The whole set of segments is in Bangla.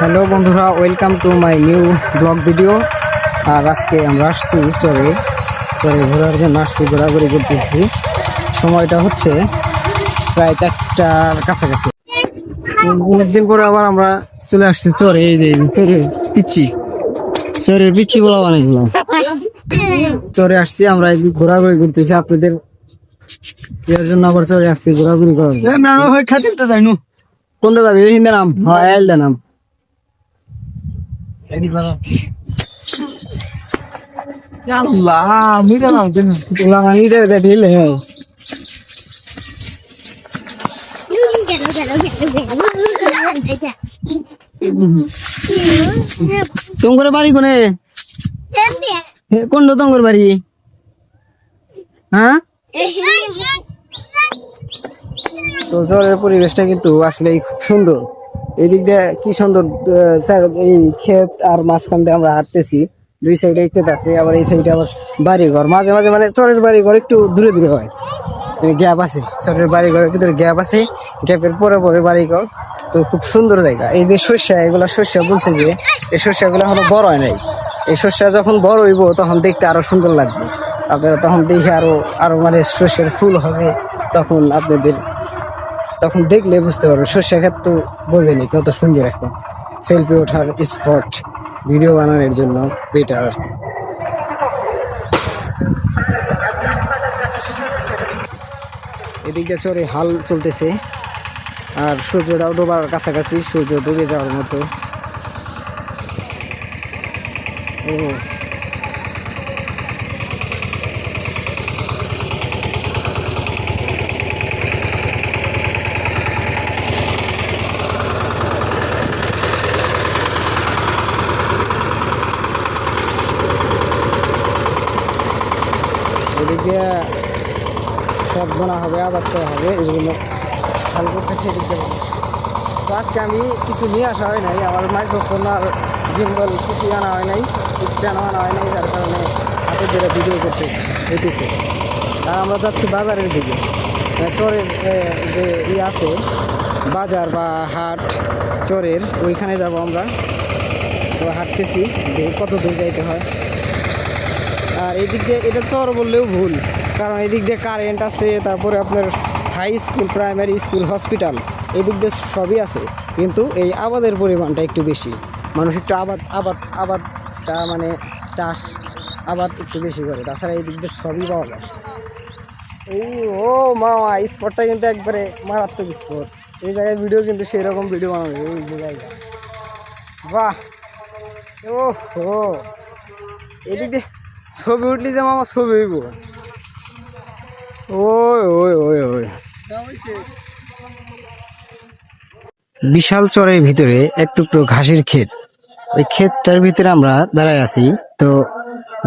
হ্যালো বন্ধুরা welcome to my new blog video. আর আজকে আমরা আসছি চরে। চরে ঘোরার জন্য আসছি ঘোরাঘুরি করতেছি। সময়টা হচ্ছে প্রায় চারটার কাছাকাছি। অনেকদিন পরে আবার আমরা চলে আসছি চরে এই যে পিচ্ছি। চরের পিচ্ছি বলা অনেকগুলো চরে আসছি আমরা এই ঘোরাঘুরি করতেছি আপনাদের। এর জন্য আবার চরে আসছি ঘোরাঘুরি করার কোনটা যাবি? এই হিন্দে নাম। হ্যাঁ এল দে দে দিলে হ্যাঁ তোমার বাড়ি কোনে কোন তোমার বাড়ি হ্যাঁ তো পরিবেশটা কিন্তু আসলে খুব সুন্দর। এদিক দিয়ে কি সুন্দর চার- এই ক্ষেত আর মাঝখান দিয়ে আমরা হাঁটতেছি। দুই সাইডে ক্ষেত আছে আবার এই সাইডে আবার বাড়ি ঘর মাঝে মাঝে মানে চরের বাড়ি ঘর একটু দূরে দূরে হয়। গ্যাপ আছে, চরের বাড়ি ঘরের ভিতরে গ্যাপ আছে। গ্যাপের পরে পরে বাড়ি ঘর তো খুব সুন্দর জায়গা। এই যে শস্য এগুলা শস্য বলছে যে, এই শস্যগুলো এখনও বড় হয় নাই। এই শস্য যখন বড় হইব, তখন দেখতে আরও সুন্দর লাগবে। আপনারা তখন দেখে আরও আরও মানে শস্যের ফুল হবে, তখন আপনাদের তখন দেখলে বুঝতে পারবে, সর্ষে ক্ষেত তো বোঝেনি, কত সুন্দর একটা সেলফি ওঠার স্পট ভিডিও বানানোর জন্য বেটার এদিকে চরে হাল চলতেছে, আর সূর্যটাও ডোবার কাছাকাছি, সূর্য ডুবে যাওয়ার মতো। ও এদিকে সব বোনা হবে আবাদ করা হবে এই জন্য হাল করতেছে এদিক দিয়ে তো আজকে আমি কিছু নিয়ে আসা হয় নাই, আমার মাইক্রোফোন আর জিম্বল কিছু আনা হয় নাই, স্ট্যান্ড আনা হয় নাই, যার কারণে হাতে ধরে ভিডিও করতে হইতেছে। আর আমরা যাচ্ছি বাজারের দিকে। চরের যে ই আছে, বাজার বা হাট, চরের, ওইখানে যাব আমরা। তো হাঁটতেছি কত দূর যাইতে হয়। আর এদিক দিয়ে এটা চর বললেও ভুল, কারণ এদিক দিয়ে কারেন্ট আছে, তারপরে আপনার high school primary school hospital এদিক দিয়ে সবই আছে। কিন্তু এই আবাদের পরিমাণটা একটু বেশি। মানুষ একটু আবাদ আবাদ, আবাদটা মানে চাষ, আবাদ একটু বেশি করে। তাছাড়া এই দিক দিয়ে সবই পাওয়া যায়। এই ও মামা স্পটটা কিন্তু একবারে মারাত্মক স্পট এই জায়গায় ভিডিও কিন্তু সেই রকম ভিডিও বানাবে এই জায়গায় জায়গা বাহ! ও হো এদিক দিয়ে ছবি উঠলি যে মামা ছবি হইব। ওই ওই ওই ওই। বিশাল চরের ভিতরে এক টুকরো ঘাসের ক্ষেত। ওই ক্ষেতটার ভিতরে আমরা দাঁড়ায় আছি। তো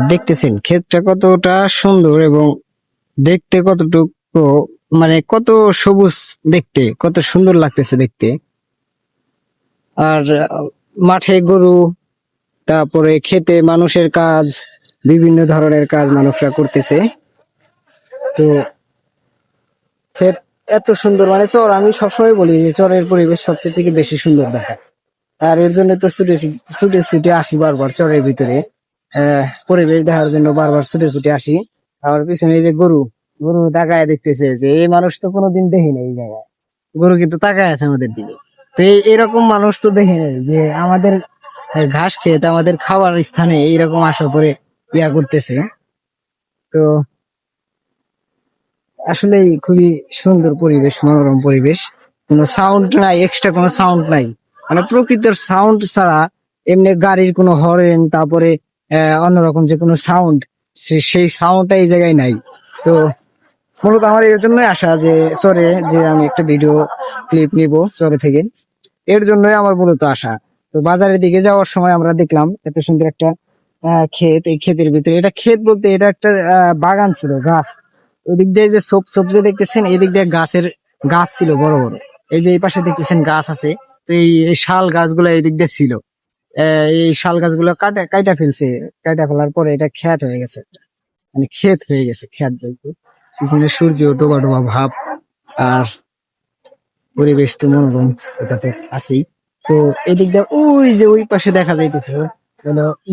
দেখতেছেন, ক্ষেতটা কতটা সুন্দর এবং দেখতে কতটুকু মানে কত সবুজ দেখতে, কত সুন্দর লাগতেছে দেখতে। আর মাঠে গরু, তারপরে খেতে মানুষের কাজ বিভিন্ন ধরনের কাজ মানুষরা করতেছে। তো ক্ষেত এত সুন্দর মানে চর, আমি সবসময় বলি যে চরের পরিবেশ সবচেয়ে থেকে বেশি সুন্দর দেখা আর এর জন্য তো ছুটে ছুটে ছুটে আসি বারবার চরের ভিতরে। পরিবেশ দেখার জন্য বারবার ছুটে ছুটে আসি। আমার পিছনে এই যে গরু গরু তাকায় দেখতেছে যে এই মানুষ তো কোনোদিন দেখি না এই জায়গায়। গরু কিন্তু তাকায় আছে আমাদের দিকে। তো এরকম মানুষ তো দেখি নাই যে আমাদের ঘাস খেতে, আমাদের খাওয়ার স্থানে এইরকম আসার পরে ইয়া করতেছে। তো আসলেই খুবই সুন্দর পরিবেশ, মনোরম পরিবেশ। কোনো সাউন্ড নাই এক্সট্রা কোনো সাউন্ড নাই। মানে প্রকৃতির সাউন্ড ছাড়া এমনি গাড়ির কোনো হরেন তারপরে অন্যরকম যে কোনো সাউন্ড সেই সাউন্ডটা এই জায়গায় নাই। তো মূলত আমার এর জন্যই আসা যে চরে যে আমি একটা ভিডিও ক্লিপ নিব চরে থেকে। এর জন্যই আমার মূলত আসা তো বাজারের দিকে যাওয়ার সময় আমরা দেখলাম এত সুন্দর একটা ক্ষেত, এই ক্ষেতের ভিতরে। এটা ক্ষেত বলতে এটা একটা বাগান ছিল, গাছ। ওদিক দিয়ে যে সব সবজি দেখতেছেন, এদিক দিয়ে গাছের গাছ ছিল বড় বড়। এই যে এই পাশে দেখতেছেন গাছ আছে, তো এই শাল গাছগুলো এদিক দিয়ে ছিল। এই শাল গাছগুলো কাটা কাটা ফেলছে। কাটা ফেলার পরে এটা ক্ষেত হয়ে গেছে। মানে ক্ষেত হয়ে গেছে, ক্ষেত বলতে। পিছনে সূর্য, ডোবা ডোবা ভাব, আর পরিবেশ তো মনোরম এটা তো আছেই। তো এদিক দিয়ে ওই যে ওই পাশে দেখা যাইতেছে।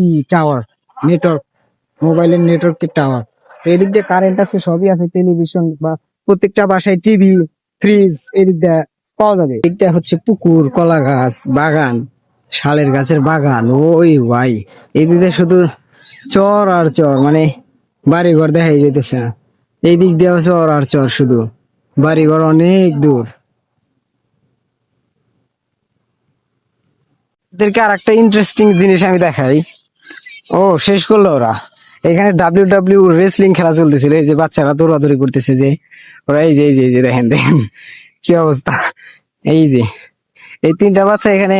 ই টাওয়ার নেটওয়ার্ক মোবাইলের নেটওয়ার্কের টাওয়ার এদিক দিয়ে কারেন্ট আছে, সবই আছে টেলিভিশন বা প্রত্যেকটা বাসায় টিভি ফ্রিজ এদিক দিয়ে পাওয়া যাবে। এদিক দিয়ে হচ্ছে পুকুর কলা গাছ বাগান, শালের গাছের বাগান, ওই ভাই। এদিক দিয়ে শুধু চর আর চর মানে বাড়ি ঘর দেখাই যেতেছে না। এই দিক দিয়ে চর আর চর শুধু। বাড়ি ঘর অনেক দূর। এদেরকে আর একটা ইন্টারেস্টিং জিনিস আমি দেখাই। ও, শেষ করল ওরা। এখানে ডাব্লিউ ডাব্লিউ রেসলিং খেলা চলতেছিল। এই যে বাচ্চারা দৌড়াদৌড়ি করতেছে যে, ওরা এই যে এই যে এই যে দেখেন দেখেন কি অবস্থা। এই যে, এই তিনটা বাচ্চা এখানে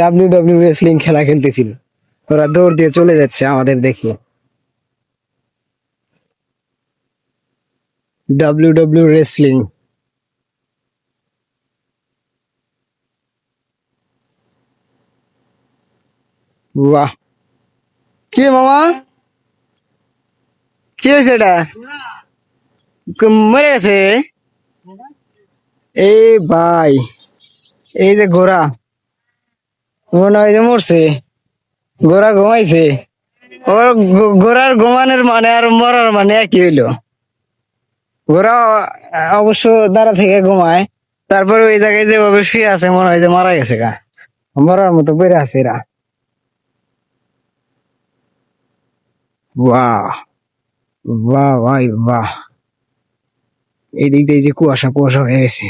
ডাব্লিউ ডাব্লিউ রেসলিং খেলা খেলতেছিল। ওরা দৌড় দিয়ে চলে যাচ্ছে আমাদের দেখে ডাব্লিউ ডাব্লিউ রেসলিং বাহ। কি মামা? কি হয়েছে এটা? মরে গেছে? এই ভাই, এই যে ঘোড়া। মনে হয় যে মরছে। ঘোড়া ঘুমাইছে। ওর ঘোড়ার ঘুমানোর মানে আর মরার মানে একই হইল। ঘোড়া অবশ্য দাঁড়া থেকে ঘুমায়। তারপরে ওই জায়গায় যেভাবে শুয়ে আছে, মনে হয় যে মারা গেছে গা। মরার মতো বেড়ে আছে এরা। বাহ বাহ ভাই বাহ। এদিক দিয়ে যে কুয়াশা কুয়াশা হয়ে গেছে।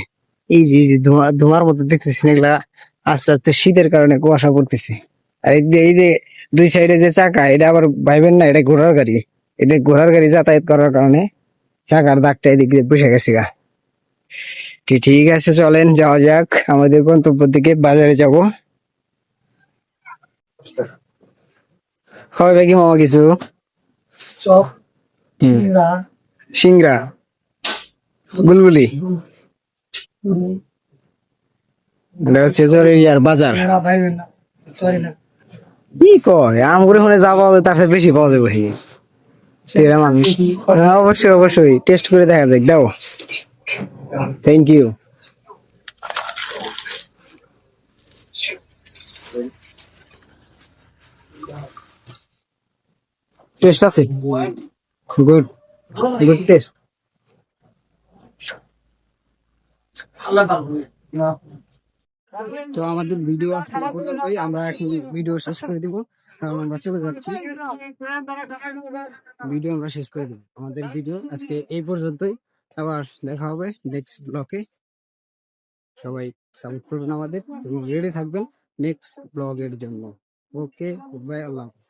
এই যে যে ধোঁয়া ধোঁয়ার মতো দেখতেছি এগুলা আস্তে আস্তে শীতের কারণে কুয়াশা পড়তেছে। আর এই যে- এই যে দুই সাইডে যে চাকা এটা আবার ভাইবেন না এটা ঘোড়ার গাড়ি। এটা ঘোড়ার গাড়ি যাতায়াত করার কারণে চাকার দাগটা এদিক দিয়ে বসে গেছে গা। ঠিক- ঠিক আছে চলেন যাওয়া যাক। আমাদের গন্তব্য দিকে বাজারে যাব। হবে কি মামা কিছু? চপ সিংড়া এটা হচ্ছে জরুরিয়ার বাজার। কি কয়? আম করে শুনে যা পাওয়া যায় তার সাথে বেশি পাওয়া যাবে হ্যাঁ, অবশ্যই অবশ্যই। টেস্ট করে দেখা যাক দাও। থ্যাংক ইউ টেস্ট আছে? গুড গুড টেস্ট তো আমাদের ভিডিও আজকে পর্যন্তই। আমরা এখন ভিডিও শেষ করে দিব। কারণ আমরা চলে যাচ্ছি। ভিডিও আমরা শেষ করে দিব। আমাদের ভিডিও আজকে এই পর্যন্তই। আবার দেখা হবে নেক্সট ব্লকে সবাই সাপোর্ট করবেন আমাদের এবং রেডি থাকবেন নেক্সট ব্লগের জন্য। ওকে বাই আল্লাহ হাফিজ।